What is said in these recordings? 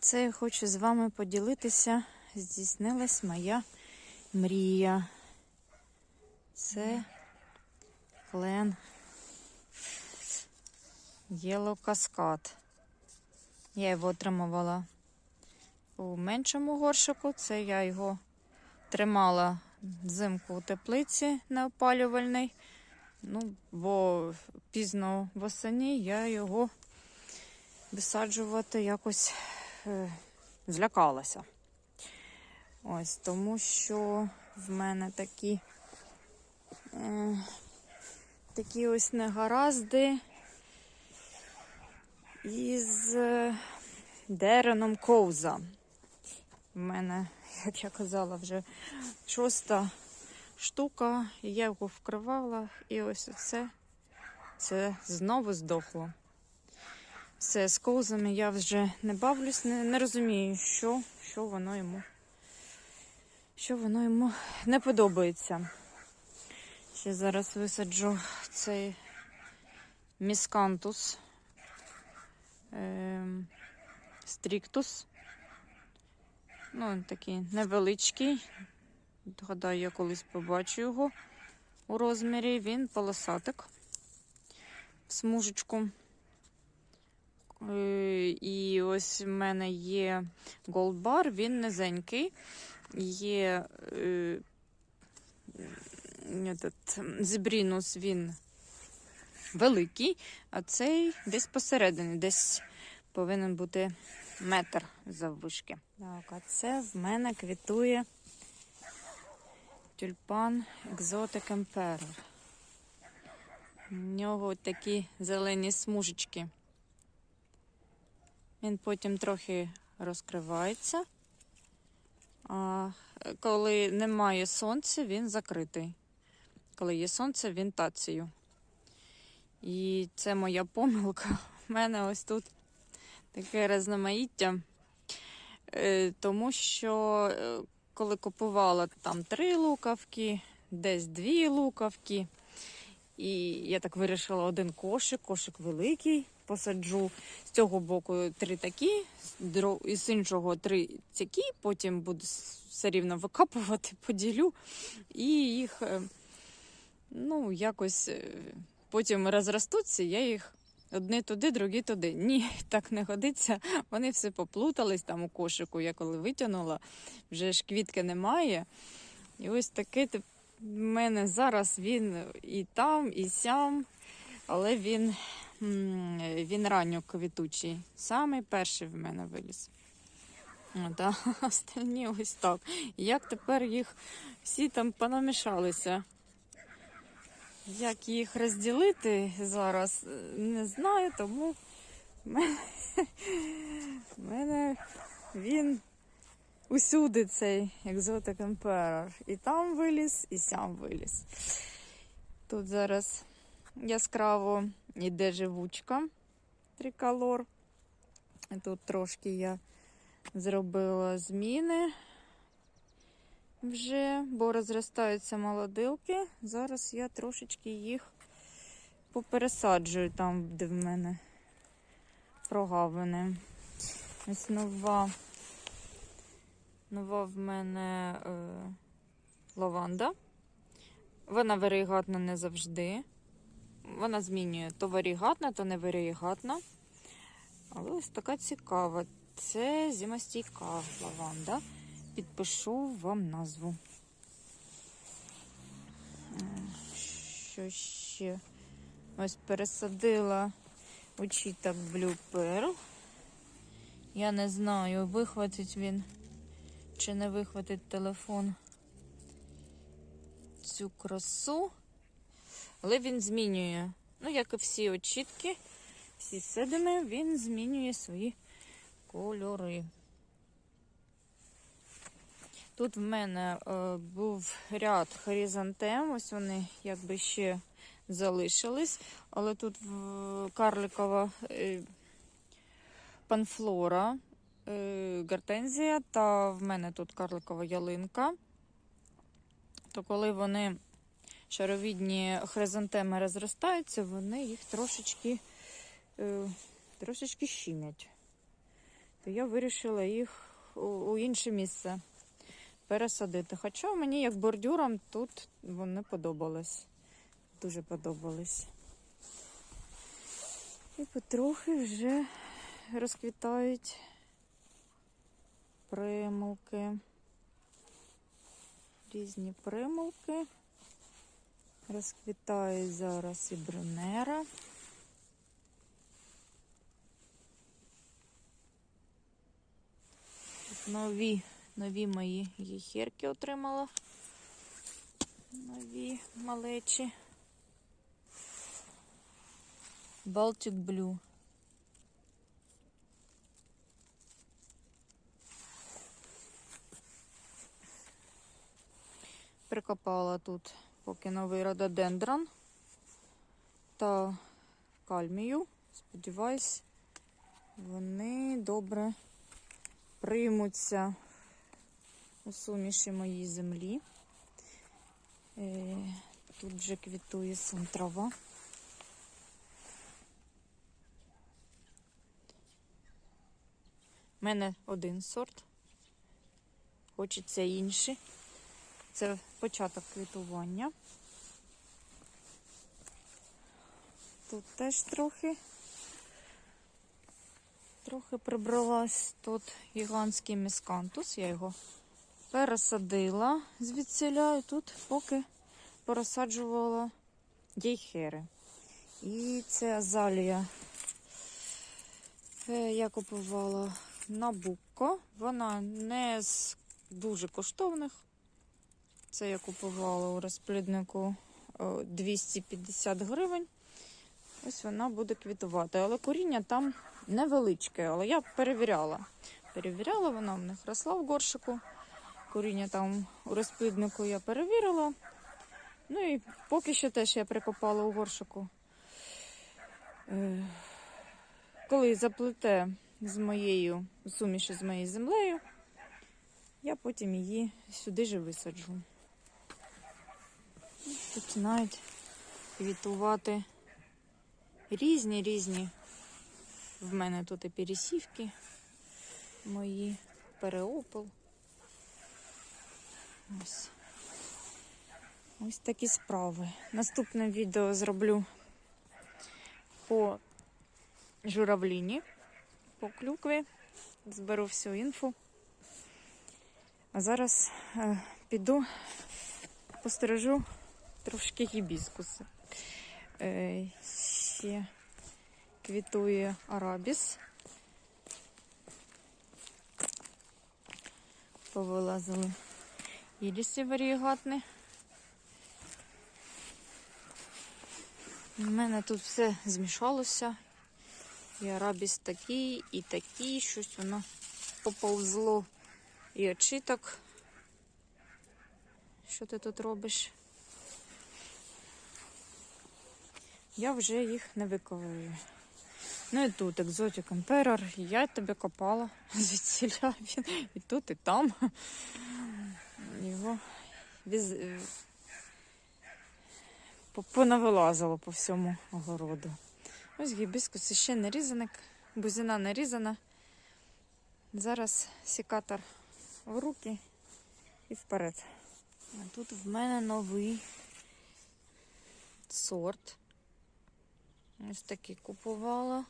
Це я хочу з вами поділитися. Здійснилась моя мрія. Це клен Yellow Cascade. Я його отримувала у меншому горшику. Це я його тримала взимку у теплиці неопалювальній. Ну, бо пізно восені я його висаджувати якось злякалася. Ось, тому що в мене такі, е, такі ось негаразди із е, дереном ковза. В мене, як я казала, вже шоста штука, і я його вкривала, і ось це, це знову здохло. Все, з ковзами я вже не бавлюсь, не, не розумію, що, що воно йому. Що воно йому не подобається. Ще зараз висаджу цей міскантус ем, стріктус. Ну, він такий невеличкий. Гадаю, я колись побачу його у розмірі. Він полосатик в смужечку. Е, І ось в мене є голдбар, він низенький. Є е, этот, зебрінус, він великий, а цей десь посередині, десь повинен бути метр заввишки. Так, а це в мене квітує тюльпан Exotic Emperor. У нього такі зелені смужечки. Він потім трохи розкривається. А коли немає сонця, він закритий. Коли є сонце, він тацію. І це моя помилка. У мене ось тут таке різноманіття. Е, Тому що е, коли купувала там три лукавки, десь дві лукавки. І я так вирішила один кошик, кошик великий, посаджу з цього боку три такі, і з іншого три такі, потім буду все рівно викапувати, поділю і їх е, ну, якось е, потім розростуться, я їх одні туди, другі туди. Ні, так не годиться. Вони все поплутались там у кошику. Я коли витягнула, вже ж квітки немає. І ось таке в мене зараз він і там, і сям, але він, він ранньо квітучий. Самий перший в мене виліз. От, а останні ось так. Як тепер їх всі там понамішалися? Як їх розділити зараз, не знаю, тому в мене, в мене він усюди цей Exotic Emperor. І там виліз, і сям виліз. Тут зараз яскраво іде живучка триколор. Тут трошки я зробила зміни вже, бо розростаються молодилки. Зараз я трошечки їх попересаджую там, де в мене прогавини. Ось нова. Нова в мене е, лаванда. Вона варігатна не завжди. Вона змінює то варігатна, то не варігатна. Але ось така цікава. Це зимостійка лаванда. Підпишу вам назву. Що ще? Ось пересадила очіток Blue Pearl. Я не знаю, вихватить він чи не вихватить телефон цю красу. Але він змінює. Ну, як і всі очітки, всі седими, він змінює свої кольори. Тут в мене е, був ряд хоризонтем, ось вони якби ще залишились, але тут в карликова е, панфлора, гортензія, та в мене тут карликова ялинка. То коли вони шаровідні хризантеми розростаються, вони їх трошечки, е, трошечки щемять. то я вирішила їх у, інше місце пересадити. Хоча мені як бордюром тут вони подобались. Дуже подобались. І потрохи вже розквітають примулки. Різні примулки. Розквітає зараз і брунера. Тут Нові, нові мої єхерки отримала. Нові малечі. Baltic Blue. Прикопала тут поки новий рододендрон та кальмію. Сподіваюсь, вони добре приймуться у суміші моїй землі. Е, Тут вже квітує сон трава. У мене один сорт. Хочеться інший. Це початок квітування. Тут теж трохи. Трохи прибралась тут гігантський міскантус. Я його пересадила звідсіля і тут поки порозсаджувала гейхери. І це азалія. Е, Я купувала на Букко. Вона не з дуже коштовних. Це я купувала у розпліднику 250 гривень. Ось вона буде квітувати. Але коріння там невеличке, але я перевіряла. Перевіряла, вона в них росла в горшику. Коріння там у розпліднику я перевірила. Ну і поки що теж я прикопала у горшику. Е, Коли заплете з моєю суміші з моєю землею, я потім її сюди же висаджу. Починають квітувати різні різні. В мене тут і пересівки мої, переопил. Ось. Ось такі справи. Наступне відео зроблю по журавліні, по клюкві. Зберу всю інфу. А зараз е, піду постережу трошки гібіскуси. Е, ще квітує арабіс. Повилазили ілісі варігатні. У мене тут все змішалося. І арабіс такий, і такий, щось воно поповзло. І очиток. Що ти тут робиш? Я вже їх не виковую. Ну і тут екзотик Emperor. Я тебе копала звідсіля він і тут, і там. Його віз... е, понавилазило по всьому огороду. Ось гібіскус ще не різаник, бузина не різана. Зараз сікатор в руки і вперед. А тут в мене новий сорт. Ось такий купувала.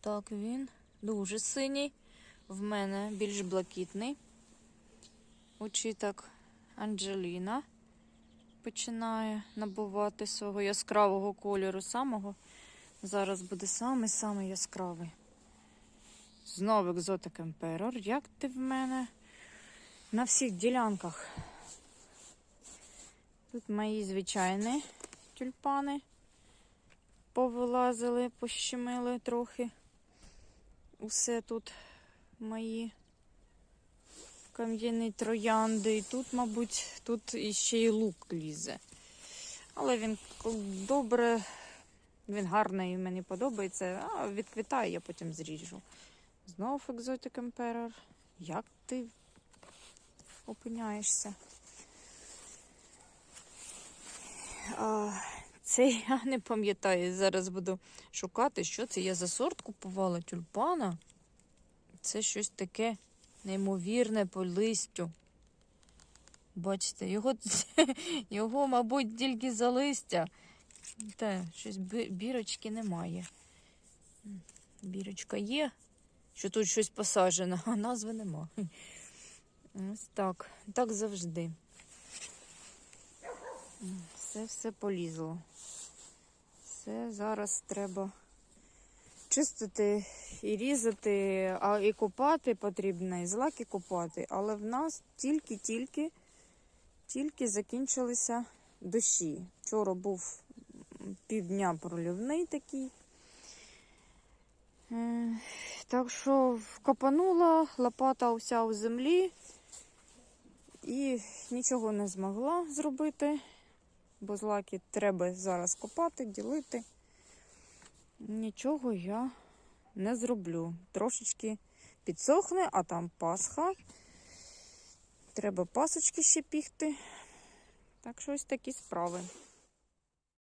Так він дуже синій. В мене більш блакитний. Очіток Анджеліна починає набувати свого яскравого кольору самого. Зараз буде самий-самий яскравий. Знову екзотик Emperor. Як ти в мене на всіх ділянках? Тут мої звичайні тюльпани повилазили, пощемили трохи. Усе тут мої кам'яні троянди. І тут, мабуть, тут іще й лук лізе. Але він добре, він гарний, мені подобається. А відквітає, я потім зріжу. Знов екзотик Emperor. Як ти опиняєшся? А, це я не пам'ятаю. Зараз буду шукати, що це я за сорт купувала тюльпана. Це щось таке неймовірне по листю. Бачите, його, його, мабуть, тільки за листя. Та, щось бірочки немає. Бірочка є, що тут щось посаджено, а назви нема. Ось так. Так завжди. Все все полізло. Все зараз треба чистити і різати, а і купати потрібно, і злаки купати. Але в нас тільки-тільки тільки закінчилися дощі. Вчора був півдня проливний такий. Е, Так що вкопанула лопата уся у землі і нічого не змогла зробити, бо злаки треба зараз копати, ділити. Нічого я не зроблю. Трошечки підсохне, а там Пасха. Треба пасочки ще піхти. Так що ось такі справи.